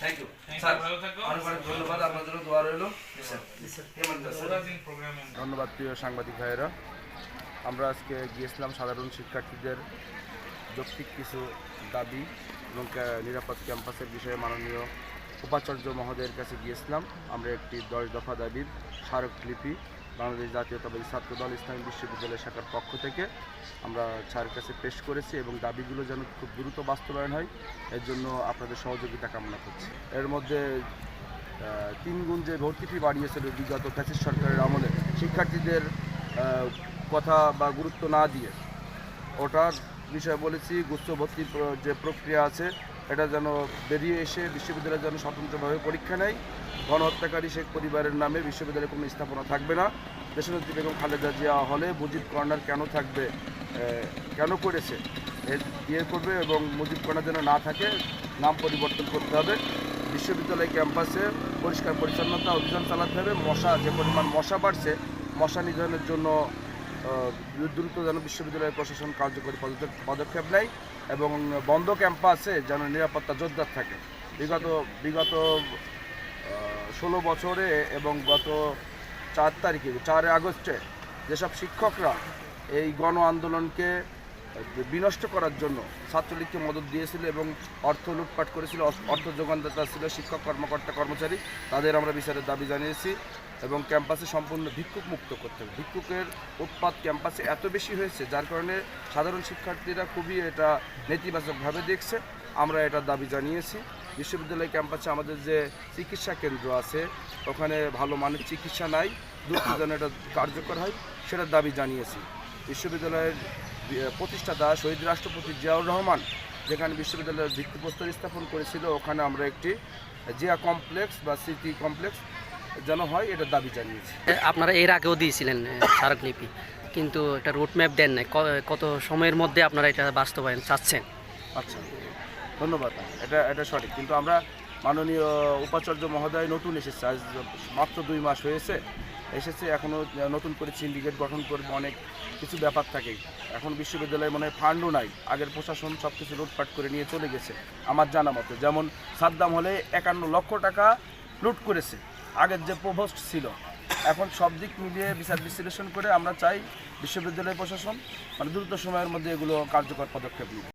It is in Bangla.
থ্যাংক ইউ স্যার অনেক অনেক ধন্যবাদ। আপনার জন্য দোয়া রইল। ধন্যবাদ প্রিয় সাংবাদিক ভাইয়েরা। আমরা আজকে গিয়েছিলাম সাধারণ শিক্ষার্থীদের যৌক্তিক কিছু দাবি এবং নিরাপদ ক্যাম্পাসের বিষয়ে মাননীয় উপাচার্য মহোদয়ের কাছে গিয়েছিলাম। আমরা একটি দশ দফা দাবির স্মারকলিপি বাংলাদেশ জাতীয়তাবাদী ছাত্রদল ইসলামী বিশ্ববিদ্যালয় শাখার পক্ষ থেকে আমরা স্যারের কাছে পেশ করেছি এবং দাবিগুলো যেন খুব দ্রুত বাস্তবায়ন হয়, এর জন্য আপনাদের সহযোগিতা কামনা করছি। এর মধ্যে তিন গুণ যে ভর্তি ফি বাড়িয়েছিল বিগত ফ্যাসিস সরকারের আমলে, শিক্ষার্থীদের কথা বা গুরুত্ব না দিয়ে ওটার বিষয়ে বলেছি, গুচ্ছ ভর্তি যে প্রক্রিয়া আছে, এটা যেন বেরিয়ে এসে বিশ্ববিদ্যালয় যেন স্বতন্ত্রভাবে পরীক্ষা নেয় গণহত্যাকারী শেখ পরিবারের নামে বিশ্ববিদ্যালয়ে কোনো স্থাপনা থাকবে না। দেশনেত্রী বেগম খালেদা জিয়া হলে মুজিব কর্নার কেন থাকবে কেন করেছে এর করবে এবং মুজিব কর্নার যেন না থাকে, নাম পরিবর্তন করতে হবে। বিশ্ববিদ্যালয় ক্যাম্পাসে পরিষ্কার পরিচ্ছন্নতা অভিযান চালাতে হবে। মশা, যে পরিমাণ মশা বাড়ছে, মশা নিধনের জন্য দ্রুত যেন বিশ্ববিদ্যালয় প্রশাসন কার্যকরী পদক্ষেপ নেয় এবং বন্ধ ক্যাম্পাসে যেন নিরাপত্তা জোরদার থাকে। বিগত বিগত ষোলো বছরে এবং গত চার তারিখে, চার আগস্টে যেসব শিক্ষকরা এই গণ আন্দোলনকে বিনষ্ট করার জন্য ছাত্রলীগকে মদত দিয়েছিল এবং অর্থ লুটপাট করেছিল, অর্থ যোগানদাতা ছিল, শিক্ষক, কর্মকর্তা, কর্মচারী, তাদের আমরা বিচারের দাবি জানিয়েছি। এবং ক্যাম্পাসে সম্পূর্ণ ভিক্ষুক মুক্ত করতে হবে। ভিক্ষুকের উৎপাত ক্যাম্পাসে এত বেশি হয়েছে, যার কারণে সাধারণ শিক্ষার্থীরা খুবই এটা নেতিবাচকভাবে দেখছে। আমরা এটার দাবি জানিয়েছি। বিশ্ববিদ্যালয় ক্যাম্পাসে আমাদের যে চিকিৎসা কেন্দ্র আছে, ওখানে ভালো মানের চিকিৎসা নাই যেন এটা কার্যকর হয় সেটার দাবি জানিয়েছি। বিশ্ববিদ্যালয়ের প্রতিষ্ঠাতা শহীদ রাষ্ট্রপতি জিয়াউর রহমান, যেখানে বিশ্ববিদ্যালয়ের ভিত্তিপ্রস্তর স্থাপন করেছিল, ওখানে আমরা একটি জিয়া কমপ্লেক্স বা স্মৃতি কমপ্লেক্স যেন হয় এটার দাবি জানিয়েছি। আপনারা এর আগেও দিয়েছিলেন স্মারকলিপি কিন্তু এটা রুট ম্যাপ দেন নাই। কত সময়ের মধ্যে আপনারা এটা বাস্তবায়ন চাচ্ছেন? আচ্ছা ধন্যবাদ। এটা এটা সঠিক। কিন্তু আমরা মাননীয় উপাচার্য মহোদয় নতুন এসেছে। আজ মাত্র দুই মাস হয়েছে এসেছে এখনও নতুন করে সিন্ডিকেট গঠন করবে অনেক কিছু ব্যাপার থাকে। এখন বিশ্ববিদ্যালয়ে মনে হয় ফান্ডও নাই। আগের প্রশাসন সব কিছু লুটপাট করে নিয়ে চলে গেছে আমার জানা মতে। যেমন সাদ্দাম হলে একান্ন লক্ষ টাকা লুট করেছে। আগের যে প্রভোস্ট ছিল। এখন সব দিক মিলিয়ে বিচার বিশ্লেষণ করে আমরা চাই বিশ্ববিদ্যালয় প্রশাসন মানে দ্রুত সময়ের মধ্যে এগুলো কার্যকর পদক্ষেপ নিবে